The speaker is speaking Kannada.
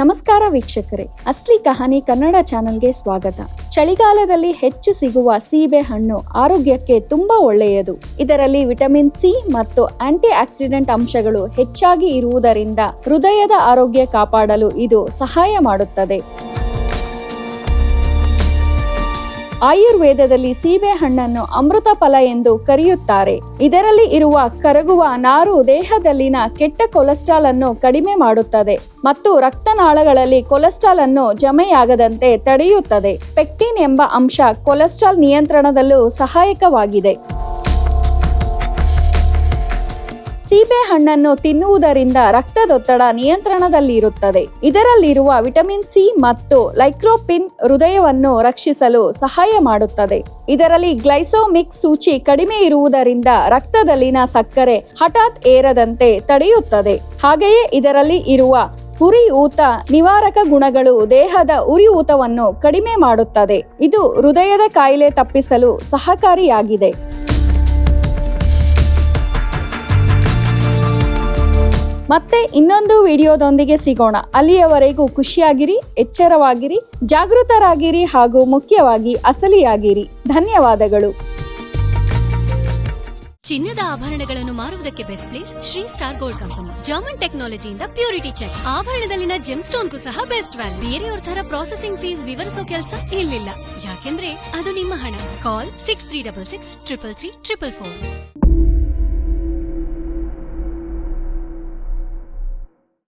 ನಮಸ್ಕಾರ ವೀಕ್ಷಕರೇ. ಅಸ್ಲಿ ಕಹಾನಿ ಕನ್ನಡ ಚಾನೆಲ್ಗೆ ಸ್ವಾಗತ. ಚಳಿಗಾಲದಲ್ಲಿ ಹೆಚ್ಚು ಸಿಗುವ ಸೀಬೆ ಹಣ್ಣು ಆರೋಗ್ಯಕ್ಕೆ ತುಂಬಾ ಒಳ್ಳೆಯದು. ಇದರಲ್ಲಿ ವಿಟಮಿನ್ ಸಿ ಮತ್ತು ಆಂಟಿ ಆಕ್ಸಿಡೆಂಟ್ ಅಂಶಗಳು ಹೆಚ್ಚಾಗಿ ಇರುವುದರಿಂದ ಹೃದಯದ ಆರೋಗ್ಯ ಕಾಪಾಡಲು ಇದು ಸಹಾಯ ಮಾಡುತ್ತದೆ. ಆಯುರ್ವೇದದಲ್ಲಿ ಸೀಬೆ ಹಣ್ಣನ್ನು ಅಮೃತ ಫಲ ಎಂದು ಕರೆಯುತ್ತಾರೆ. ಇದರಲ್ಲಿ ಇರುವ ಕರಗುವ ನಾರು ದೇಹದಲ್ಲಿನ ಕೆಟ್ಟ ಕೊಲೆಸ್ಟ್ರಾಲ್ ಅನ್ನು ಕಡಿಮೆ ಮಾಡುತ್ತದೆ ಮತ್ತು ರಕ್ತನಾಳಗಳಲ್ಲಿ ಕೊಲೆಸ್ಟ್ರಾಲ್ ಅನ್ನು ಜಮೆಯಾಗದಂತೆ ತಡೆಯುತ್ತದೆ. ಪೆಕ್ಟಿನ್ ಎಂಬ ಅಂಶ ಕೊಲೆಸ್ಟ್ರಾಲ್ ನಿಯಂತ್ರಣದಲ್ಲೂ ಸಹಾಯಕವಾಗಿದೆ. ಸೀಬೆ ಹಣ್ಣನ್ನು ತಿನ್ನುವುದರಿಂದ ರಕ್ತದೊತ್ತಡ ನಿಯಂತ್ರಣದಲ್ಲಿರುತ್ತದೆ. ಇದರಲ್ಲಿರುವ ವಿಟಮಿನ್ ಸಿ ಮತ್ತು ಲೈಕ್ರೋಪಿನ್ ಹೃದಯವನ್ನು ರಕ್ಷಿಸಲು ಸಹಾಯ ಮಾಡುತ್ತದೆ. ಇದರಲ್ಲಿ ಗ್ಲೈಸೋಮಿಕ್ ಸೂಚಿ ಕಡಿಮೆ ಇರುವುದರಿಂದ ರಕ್ತದಲ್ಲಿನ ಸಕ್ಕರೆ ಹಠಾತ್ ಏರದಂತೆ ತಡೆಯುತ್ತದೆ. ಹಾಗೆಯೇ ಇದರಲ್ಲಿ ಇರುವ ಉರಿ ಊತ ನಿವಾರಕ ಗುಣಗಳು ದೇಹದ ಉರಿ ಊತವನ್ನು ಕಡಿಮೆ ಮಾಡುತ್ತದೆ. ಇದು ಹೃದಯದ ಕಾಯಿಲೆ ತಪ್ಪಿಸಲು ಸಹಕಾರಿಯಾಗಿದೆ. ಮತ್ತೆ ಇನ್ನೊಂದು ವಿಡಿಯೋದೊಂದಿಗೆ ಸಿಗೋಣ. ಅಲ್ಲಿಯವರೆಗೂ ಖುಷಿಯಾಗಿರಿ, ಎಚ್ಚರವಾಗಿರಿ, ಜಾಗೃತರಾಗಿರಿ ಹಾಗೂ ಮುಖ್ಯವಾಗಿ ಅಸಲಿಯಾಗಿರಿ. ಧನ್ಯವಾದಗಳು. ಚಿನ್ನದ ಆಭರಣಗಳನ್ನು ಮಾರುವುದಕ್ಕೆ best place Shri star gold company German ಟೆಕ್ನಾಲಜಿಯಿಂದ purity check ಆಭರಣದಲ್ಲಿನ ಜೆಮ್ ಸ್ಟೋನ್ ಸಹ ಬೆಸ್ಟ್ ವ್ಯಾಲ್ಯೂ ಬೇರೆಯವ್ರ ತರ ಪ್ರಾಸೆಸಿಂಗ್ ಫೀಸ್ ವಿವರಿಸೋ ಕೆಲಸ ಇಲ್ಲಿಲ್ಲ. ಯಾಕೆಂದ್ರೆ ಅದು ನಿಮ್ಮ ಹಣ. Call six three double six triple three triple four